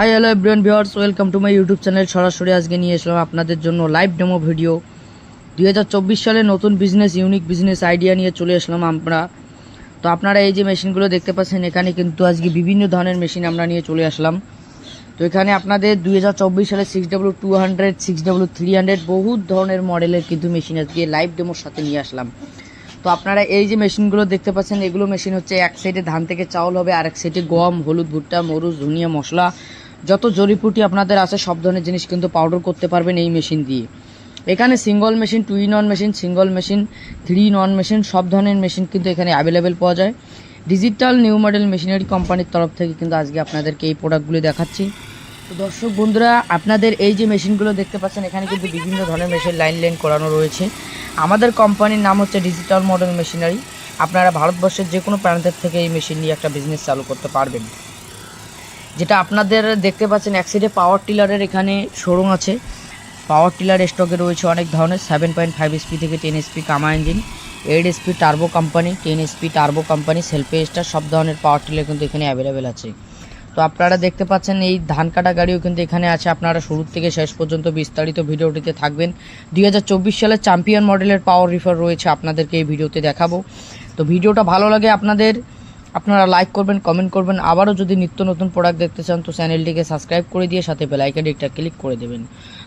Hi hello everyone viewers welcome to my YouTube channel সরাসরি আজকে নিয়ে এসলাম আপনাদের জন্য লাইভ ডেমো ভিডিও দুই হাজার চব্বিশ সালে নতুন বিজনেস ইউনিক বিজনেস আইডিয়া নিয়ে চলে আসলাম আমরা। তো আপনারা এই যে মেশিনগুলো দেখতে পাচ্ছেন, এখানে কিন্তু আজকে বিভিন্ন ধরনের মেশিন আমরা নিয়ে চলে আসলাম। তো এখানে আপনাদের দুই হাজার চব্বিশ সালে six W two hundred six W three hundred বহু ধরনের মডেলের কিন্তু মেশিন আজকে লাইভ ডেমোর সাথে নিয়ে আসলাম। তো আপনারা এই যে মেশিনগুলো দেখতে পাচ্ছেন, এগুলো মেশিন হচ্ছে এক সাইডে ধান থেকে চাউল হবে আর এক সাইডে গম, হলুদ ভুট্টা মরুচ ধনিয়া, মশলা যত জড়িপুটি আপনাদের আছে, সব ধরনের জিনিস কিন্তু পাউডার করতে পারবেন এই মেশিন দিয়ে। এখানে single machine two in machine single machine three in machine সব ধরনের মেশিন কিন্তু এখানে অ্যাভেলেবেল পাওয়া যায়। ডিজিটাল নিউ মডেল মেশিনারি কোম্পানির তরফ থেকে কিন্তু আজকে আপনাদেরকে এই প্রোডাক্টগুলি দেখাচ্ছি। তো দর্শক বন্ধুরা, আপনাদের এই যে মেশিনগুলো দেখতে পাচ্ছেন, এখানে কিন্তু বিভিন্ন ধরনের মেশিন লাইন লাইন করানো রয়েছে। আমাদের কোম্পানির নাম হচ্ছে ডিজিটাল মডেল মেশিনারি আপনারা ভারতবর্ষের যে কোনো প্রান্তের থেকে এই মেশিন নিয়ে একটা বিজনেস চালু করতে পারবেন। যেটা আপনাদের দেখতে পাচ্ছেন, এক সাইডে পাওয়ার টিলারের এখানে শোরুম আছে। পাওয়ার টিলার স্টকে রয়েছে অনেক ধরনের সেভেন পয়েন্ট ফাইভ এসপি থেকে ten SP Kama engine eight SP turbo company ten SP turbo company সেলফে star সব ধরনের পাওয়ার টিলার কিন্তু এখানে অ্যাভেলেবেল আছে। তো আপনারা দেখতে পাচ্ছেন, এই ধান কাটা গাড়িও কিন্তু এখানে আছে। আপনারা শুরু থেকে শেষ পর্যন্ত বিস্তারিত ভিডিওটিতে থাকবেন। দুই হাজার চব্বিশ সালের চ্যাম্পিয়ন মডেলের পাওয়ার রিফার রয়েছে, আপনাদেরকে এই ভিডিওতে দেখাবো। তো ভিডিওটা ভালো লাগে আপনাদের আপনারা লাইক করবেন কমেন্ট করবেন। আবারও যদি নিত্য নতুন প্রোডাক্ট দেখতে চান, তো চ্যানেলটিকে সাবস্ক্রাইব করে দিয়ে সাথে বেলাইকানটিটা ক্লিক করে দেবেন।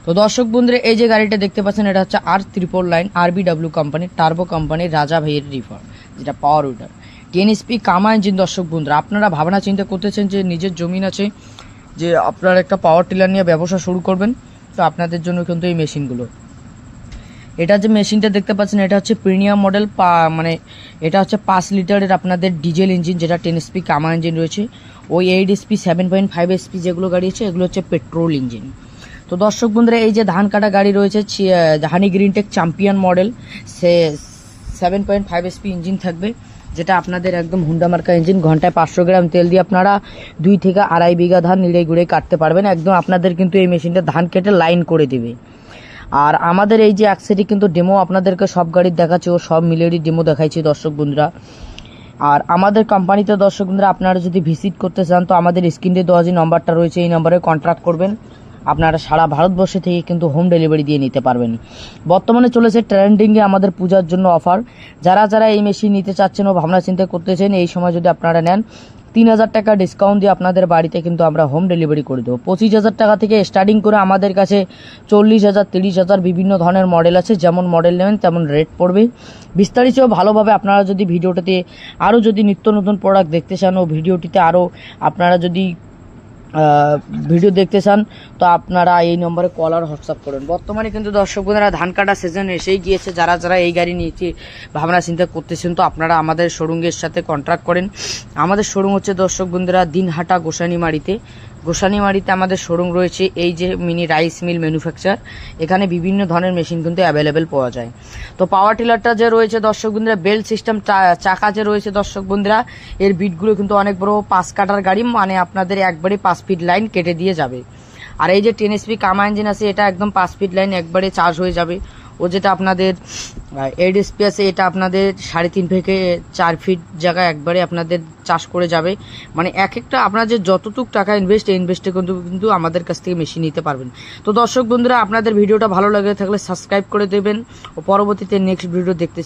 তো দর্শক বন্ধুরা, এই যে গাড়িটা দেখতে পাচ্ছেন, এটা হচ্ছে আর ত্রিপল লাইন আরবিডাব্লিউ কোম্পানির টার্বো কোম্পানির রাজা ভাইয়ের রিফার যেটা power weeder ten SP Kama engine দর্শক বন্ধুরা, আপনারা ভাবনা চিন্তা করতেছেন যে নিজের জমিন আছে, যে আপনারা একটা পাওয়ার টিলার নিয়ে ব্যবসা শুরু করবেন, তো আপনাদের জন্য কিন্তু এই মেশিনগুলো এটা যে মেশিনটা দেখতে পাচ্ছেন, এটা হচ্ছে প্রিমিয়াম মডেল মানে এটা হচ্ছে পাঁচ লিটারের আপনাদের ডিজেল ইঞ্জিন, যেটা টেন এসপি কামা ইঞ্জিন রয়েছে। ওই eight SP, seven point five SP যেগুলো গাড়ি আছে, এগুলো হচ্ছে পেট্রোল ইঞ্জিন। তো দর্শক বন্ধুরা, এই যে ধান কাটা গাড়ি রয়েছে হানি গ্রিনটেক চ্যাম্পিয়ন মডেল, সে seven point five SP engine থাকবে, যেটা আপনাদের একদম হুন্ডা মার্কা ইঞ্জিন, ঘন্টায় পাঁচশো গ্রাম তেল দিয়ে আপনারা দুই থেকে আড়াই বিঘা ধান নিড়ে গুঁড়ে কাটতে পারবেন। একদম আপনাদের কিন্তু এই মেশিনটা ধান কেটে লাইন করে দেবে। আর আমাদের এই যে অ্যাক্সেটি কিন্তু ডেমো আপনাদেরকে সব গাড়ির দেখাচ্ছে, ও সব মিলেরই ডেমো দেখাইছি দর্শক বন্ধুরা। আর আমাদের কোম্পানিতে দর্শক বন্ধুরা, আপনারা যদি ভিজিট করতে চান, তো আমাদের স্ক্রিনে দেওয়া যে নম্বরটা রয়েছে, এই নাম্বারে কন্ট্যাক্ট করবেন। আপনারা সারা ভারতবর্ষে থেকে কিন্তু হোম ডেলিভারি দিয়ে নিতে পারবেন। বর্তমানে চলেছে ট্রেন্ডিংয়ে আমাদের পূজার জন্য অফার যারা যারা এই মেশিন নিতে চাচ্ছেন ও ভাবনা চিন্তা করতেছেন, এই সময় যদি আপনারা নেন তিন হাজার টাকা ডিসকাউন্ট দিয়ে আপনাদের বাড়িতে কিন্তু আমরা হোম ডেলিভারি করে দেবো। পঁচিশ হাজার টাকা থেকে স্টার্টিং করে আমাদের কাছে চল্লিশ হাজার, তিরিশ হাজার বিভিন্ন ধরনের মডেল আছে। যেমন মডেল নেবেন, তেমন রেট পড়বে। বিস্তারিত ভালোভাবে আপনারা যদি ভিডিওটিতে আরও যদি নিত্য নতুন প্রোডাক্ট দেখতে চান ও ভিডিওটিতে আরও আপনারা যদি ভিডিও দেখতে চান, তো আপনারা এই নম্বরে কল আর হোয়াটসঅ্যাপ করুন। বর্তমানে কিন্তু দর্শক বন্ধুরা, ধান কাটা সিজন এসেই গিয়েছে। যারা যারা এই গাড়ি নিয়েছে, ভাবনা চিন্তা করতেছেন, তো আপনারা আমাদের শোরুমের সাথে কন্ট্রাক্ট করেন। আমাদের শোরুম হচ্ছে দর্শক বন্ধুরা, দিনহাটা গোসানিমারিতে গোসানিমারিতে আমাদের শোরুম রয়েছে এই যে মিনি রাইস মিল ম্যানুফ্যাকচার এখানে বিভিন্ন ধরনের মেশিন কিন্তু অ্যাভেলেবেল পাওয়া যায়। তো পাওয়ার টিলারটা যে রয়েছে দর্শক বন্ধুরা বেল্ট সিস্টেম চাকা যে রয়েছে দর্শক বন্ধুরা, এর বিটগুলো কিন্তু অনেক বড় পাঁচ কাটার গাড়ি মানে আপনাদের একবারে পাঁচ ফিট লাইন কেটে দিয়ে যাবে। আর এই যে টেন এসপি কামা ইঞ্জিন আছে, এটা একদম পাঁচ ফিট লাইন একবারে চার্জ হয়ে যাবে। ও যেটা আপনাদের এড আছে এটা আপনাদের সাড়ে তিন থেকে চার ফিট জায়গায় একবারে আপনাদের চাষ করে যাবে। মানে এক একটা আপনার যে যতটুক টাকা ইনভেস্ট এই ইনভেস্টে কিন্তু কিন্তু আমাদের কাছ থেকে মেশিন নিতে পারবেন। তো দর্শক বন্ধুরা, আপনাদের ভিডিওটা ভালো লাগে থাকলে সাবস্ক্রাইব করে দেবেন। ও পরবর্তীতে নেক্সট ভিডিও দেখতে